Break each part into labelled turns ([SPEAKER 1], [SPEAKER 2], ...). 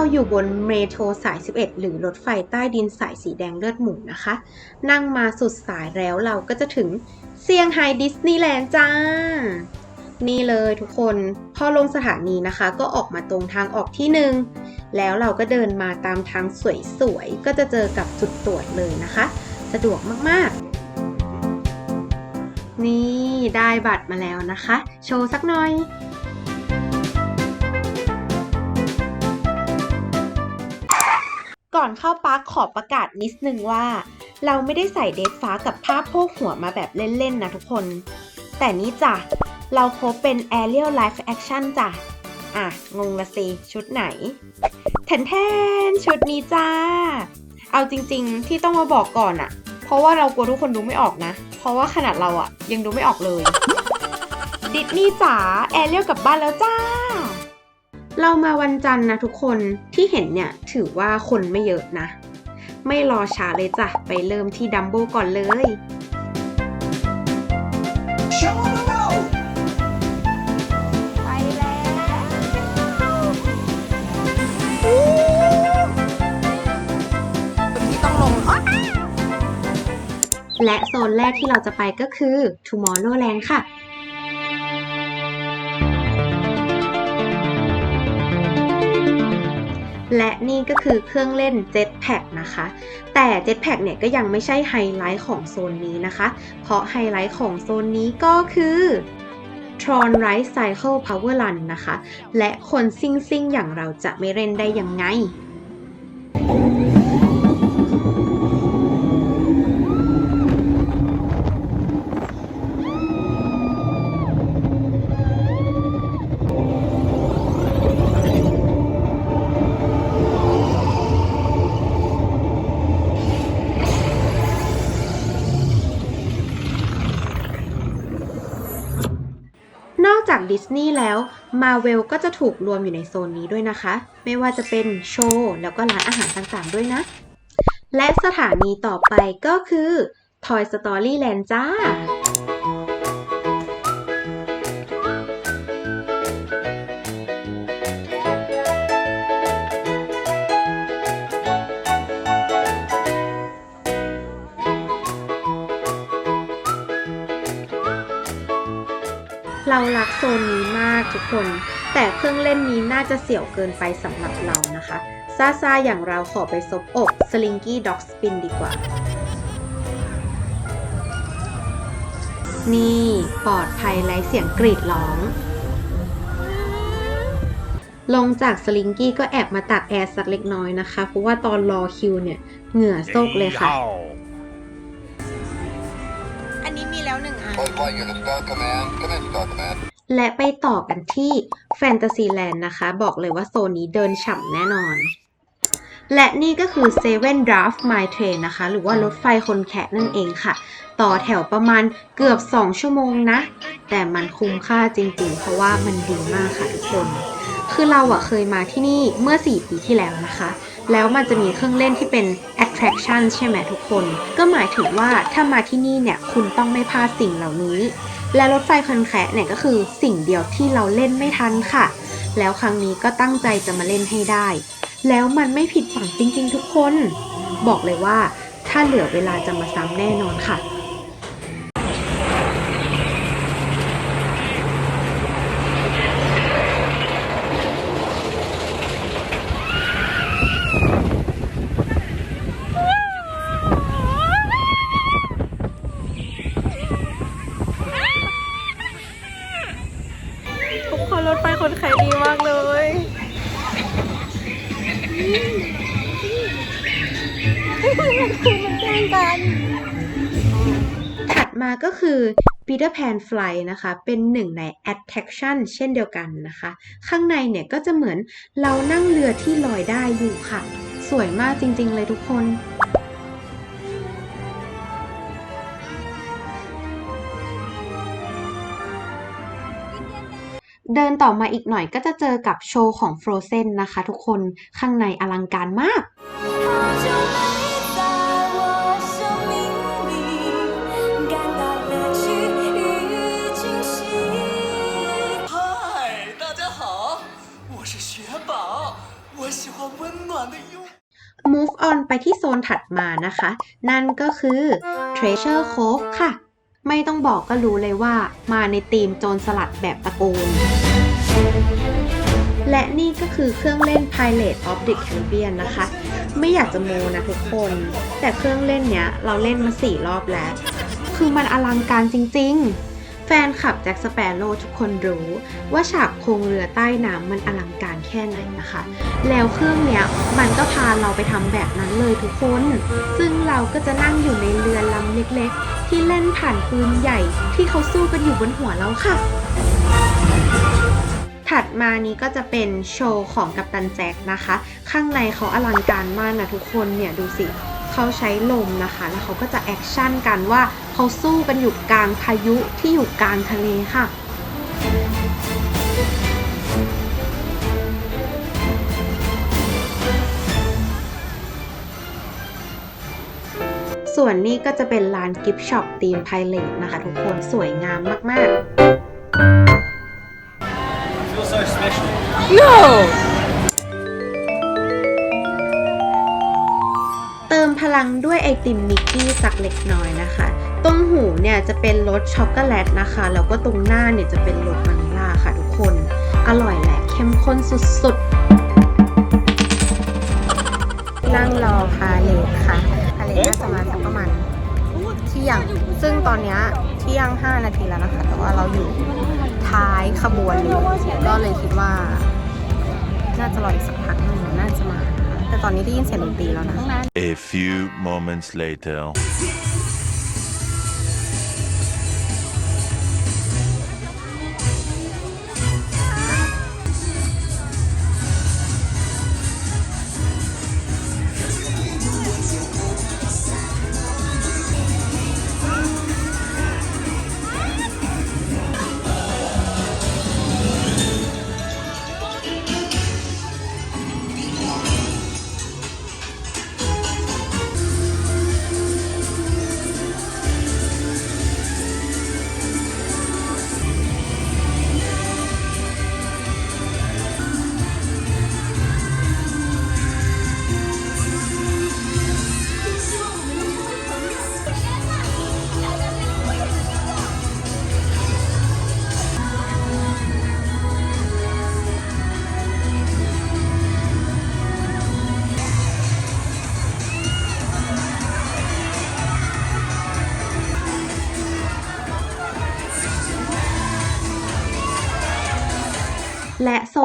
[SPEAKER 1] เราอยู่บนเมโทรสาย 11 หรือรถไฟใต้ดินสายสีแดงเลือดหมูนะคะ นั่งมาสุดสายแล้วเราก็จะถึงเซี่ยงไฮ้ดิสนีย์แลนด์จ้า นี่เลยทุกคน พอลงสถานีนะคะ ก็ออกมาตรงทางออกที่หนึ่งแล้วเราก็เดินมาตามทางสวยๆ ก็จะเจอกับจุดตรวจเลยนะคะ สะดวกมากๆ นี่ได้บัตรมาแล้วนะคะ โชว์สักหน่อย ก่อนเข้าปาร์คขอประกาศนิดนึงว่า เราไม่ได้ใส่เดฟฟ้ากับภาพโพกหัวมาแบบเล่น ๆ นะทุกคน แต่นี้จ้ะ เราพบเป็น Aerial Live Action จ้ะ อะ งงละสิ ชุดไหน แทนแทนชุดนี้จ้า เอาจริง ๆ ที่ต้องมาบอกก่อนอะเพราะว่าเรากลัวทุกคนดูไม่ออกนะ เพราะว่าขนาดเราอะยังดูไม่ออกเลยดิสนีย์จ๋าแอเรียลกลับบ้านแล้วจ้า เรามาวันจันทร์นะทุกคนที่เห็นเนี่ยถือว่าคนไม่เยอะนะ ไม่รอช้าเลยจ้ะ ไปเริ่มที่ดัมโบก่อนเลย
[SPEAKER 2] ไปแล้วที่ต้องลงอ๋อ
[SPEAKER 1] และโซนแรกที่เราจะไปก็คือ Tomorrowland ค่ะ และนี่ก็คือเครื่องเล่น Jetpack นะคะ แต่ Jetpack เนี่ยก็ยังไม่ใช่ไฮไลท์ของโซนนี้นะคะ เพราะไฮไลท์ของโซนนี้ก็คือ Tron Ride Cycle Power Run นะคะ และคนซิ่งซิ่งๆ อย่างเราจะไม่เล่นได้ยังไง อกจากดิสนีย์แล้วมาเวลก็จะถูกรวมอยู่ในโซนนี้ด้วยนะคะ ไม่ว่าจะเป็นโชว์แล้วก็ร้านอาหารต่างๆด้วยนะ และสถานีต่อไปก็คือ Toy Story Land จ้า เรารักโซนนี้มากทุกคน แต่เครื่องเล่นนี้น่าจะเสี่ยวเกินไปสำหรับเรานะคะ ซาซาอย่างเราขอไปซบอก Slinky Dog Spin ดีกว่า นี่ปลอดภัยไร้เสียงกรีดร้อง ลงจากสลิงกี้ก็แอบมาตักแอร์สักเล็กน้อยนะคะ เพราะว่าตอนรอคิวเนี่ย เหงื่อโซกเลยค่ะ
[SPEAKER 2] และ
[SPEAKER 1] ไปต่อกันที่แฟนตาซีแลนด์นะคะ บอกเลยว่าโซนนี้เดินฉ่ำแน่นอน และนี่ก็คือ Seven Draft My Train นะคะ หรือว่ารถไฟคนแคะนั่นเองค่ะ ต่อแถวประมาณเกือบ 2 ชั่วโมงนะ แต่มันคุ้มค่าจริงๆ เพราะว่ามันดีมากค่ะทุกคน คือเราอะเคยมาที่นี่เมื่อ 4 ปีที่แล้วนะคะ แล้วมันจะมีเครื่องเล่นที่เป็น attraction ใช่ไหมทุกคน ก็หมายถึงว่าถ้ามาที่นี่เนี่ยคุณต้องไม่พลาดสิ่งเหล่านี้ และรถไฟคันแคะเนี่ยก็คือสิ่งเดียวที่เราเล่นไม่ทันค่ะ แล้วครั้งนี้ก็ตั้งใจจะมาเล่นให้ได้ แล้วมันไม่ผิดหวังจริงๆ ทุกคน บอกเลยว่าถ้าเหลือเวลาจะมาซ้ำแน่นอนค่ะ
[SPEAKER 2] ทุกคนรถไฟคนขายดีมากเลย มันแกัน
[SPEAKER 1] ถัดมาก็คือ Peter Pan Fly นะคะ เป็นหนึ่งใน attraction เช่นเดียวกันนะคะ ข้างในเนี่ยก็จะเหมือนเรานั่งเรือที่ลอยได้อยู่ค่ะ สวยมากจริง ๆ เลยทุกคนเดินต่อมาอีกหน่อยก็จะเจอกับโชว์ของ Frozen นะคะทุกคนข้างในอลังการมาก move on ไปที่โซนถัดมานะคะ นั่นก็คือ treasure cove ค่ะ ไม่ต้องบอกก็รู้เลยว่า มาในธีมโจรสลัดแบบตะโกน และนี่ก็คือเครื่องเล่น Pirate of the Caribbean นะคะ ไม่อยากจะโมนะทุกคน แต่เครื่องเล่นเนี้ยเราเล่นมาสี่รอบแล้ว คือมันอลังการจริง ๆ แฟนคลับแจ็คสเปโร่ทุกคนรู้ว่าฉากโครงเรือใต้น้ำมันอลังการแค่ไหนนะคะ แล้วเครื่องเนี้ยมันก็พาเราไปทำแบบนั้นเลยทุกคน ซึ่งเราก็จะนั่งอยู่ในเรือลำเล็กๆ ที่เล่นผ่านปืนใหญ่ที่เขาสู้กันอยู่บนหัวเราค่ะ ถัดมานี้ก็จะเป็นโชว์ของกัปตันแจ็คนะคะ ข้างในเขาอลังการมากนะทุกคนเนี่ยดูสิเขาใช้ลมนะคะ แล้วเขาก็จะแอคชั่นกันว่า เขาสู้กันอยู่กลางพายุที่อยู่กลางทะเลค่ะ ส่วนนี้ก็จะเป็นร้านกิฟช็อปทีมไพเรตนะคะทุกคนสวยงามมาก
[SPEAKER 3] feel so special.
[SPEAKER 2] no
[SPEAKER 1] ๆเติมพลังด้วยไอติมมิกกี้สักเล็กน้อยนะคะ ตรงหูเนี่ยจะเป็นรสช็อกโกแลตนะคะ แล้วก็ตรงหน้าเนี่ยจะเป็นรสวานิลลาค่ะทุกคน อร่อยแหละ เข้มข้นสุดๆ
[SPEAKER 2] นั่งรอพาเลทค่ะ พาเลทน่าจะมาสักประมาณเที่ยง ซึ่งตอนนี้เที่ยง 5 นาทีแล้วนะคะ แต่ว่าเราอยู่ท้ายขบวนเลยก็เลยคิดว่า น่าจะรออีกสักพักหนึ่งน่าจะมา แต่ตอนนี้ได้ยินเสียงดนตรีแล้วนะ
[SPEAKER 4] A few moments later.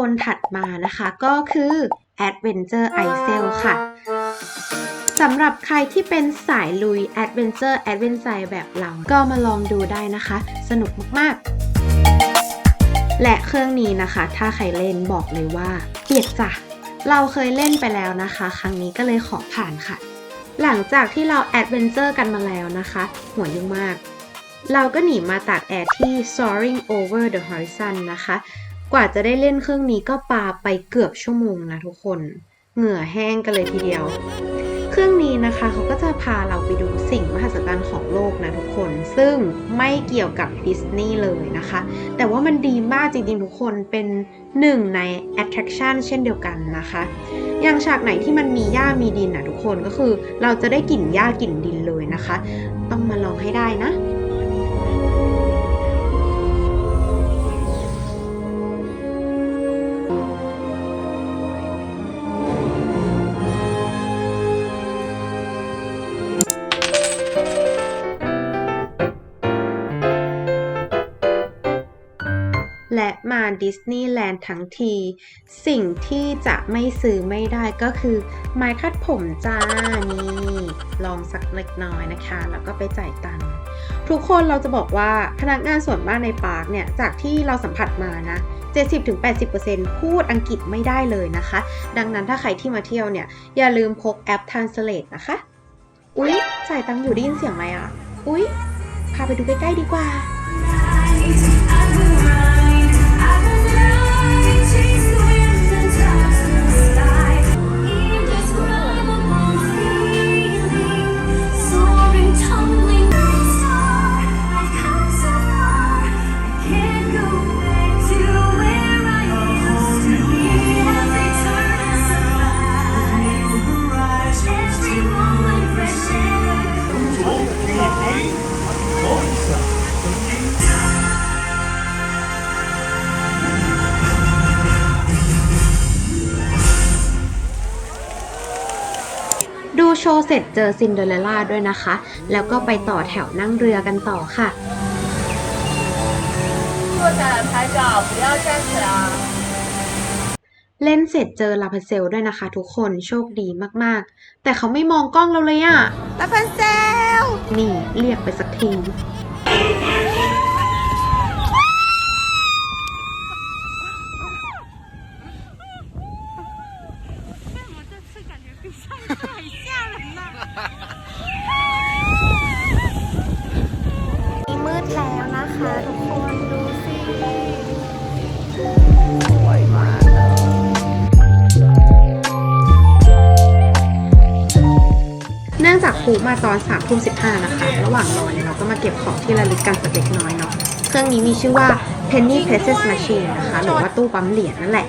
[SPEAKER 1] นถัดมานะคะก็คือ Adventure i c e l ค่ะสำหรับใครที่เป็นสายลุย Adventure Adventure แบบเรา ก็มาลองดูได้นะคะ สนุกมากๆ และเครื่องนี้นะคะ ถ้าใครเล่นบอกเลยว่าเกลียดจ้ะเราเคยเล่นไปแล้วนะคะ ครั้งนี้ก็เลยขอผ่านค่ะ หลังจากที่เรา Adventure กันมาแล้วนะคะ หัวยุ่งมาก เราก็หนีมาตากแอร์ที่ Soaring Over the Horizon นะคะ กว่าจะได้เล่นเครื่องนี้ก็ปาไปเกือบชั่วโมงนะทุกคน เหงื่อแห้งกันเลยทีเดียว เครื่องนี้นะคะเขาก็จะพาเราไปดูสิ่งมหัศจรรย์ของโลกนะทุกคน ซึ่งไม่เกี่ยวกับดิสนีย์เลยนะคะ แต่ว่ามันดีมากจริงๆทุกคน เป็นหนึ่งใน attraction เช่นเดียวกันนะคะอย่างฉากไหนที่มันมีหญ้ามีดินนะทุกคนก็คือ เราจะได้กลิ่นหญ้ากลิ่นดินเลยนะคะ ต้องมาลองให้ได้นะ และมาดิสนีย์แลนด์ทั้งที สิ่งที่จะไม่ซื้อไม่ได้ก็คือไม้คัดผมจ้า นี่ ลองสักเล็กน้อยนะคะ แล้วก็ไปจ่ายตังค์ทุกคนเราจะบอกว่าพนักงานส่วนมากในปาร์คเนี่ย จากที่เราสัมผัสมานะ 70-80%พูดอังกฤษไม่ได้เลยนะคะ ดังนั้นถ้าใครที่มาเที่ยวเนี่ย อย่าลืมพกแอป Translate นะคะ อุ๊ย จ่ายตังค์อยู่ได้ยินเสียงอะไรอะ อุ๊ย พาไปดูใกล้ๆดีกว่า
[SPEAKER 5] I need to
[SPEAKER 1] ร็จเจอซินเดอเรลล่าด้วยนะคะ แล้วก็ไปต่อแถวนั่งเรือกันต่อค่ะเล่นเสร็จเจอลาพเซลด้วยนะคะ ทุกคนโชคดีมากๆ แต่เขาไม่มองกล้องเราเลยอะ
[SPEAKER 2] ลาพเซล
[SPEAKER 1] นี่เรียกไปสักที
[SPEAKER 2] มา
[SPEAKER 1] ตอน3ามทุ่มสินะคะ ระหว่างรอนเราก็มาเก็บของที่ระลึกกันสักเล็กน้อยเนาะ เครื่องนี้มีชื่อว่า Penny Precious Machine นะคะ หรือว่าตู้ปั๊มเหรียญนั่นแหละ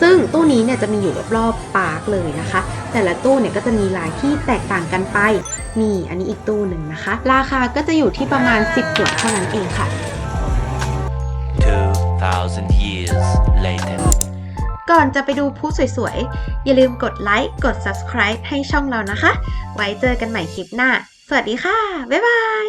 [SPEAKER 1] ซึ่งตู้นี้เนี่ยจะมีอยู่รอบๆปาร์คเลยนะคะ แต่ละตู้เนี่ยก็จะมีลายที่แตกต่างกันไป นี่อันนี้อีกตู้หนึ่งนะคะ ราคาก็จะอยู่ที่ประมาณ 10หยวนเท่านั้นเองค่ะ
[SPEAKER 4] 2, years later.
[SPEAKER 1] ก่อนจะไปดูผู้สวยๆ อย่าลืมกดไลค์ กด subscribe ให้ช่องเรานะคะ ไว้เจอกันใหม่คลิปหน้า สวัสดีค่ะ บ๊ายบาย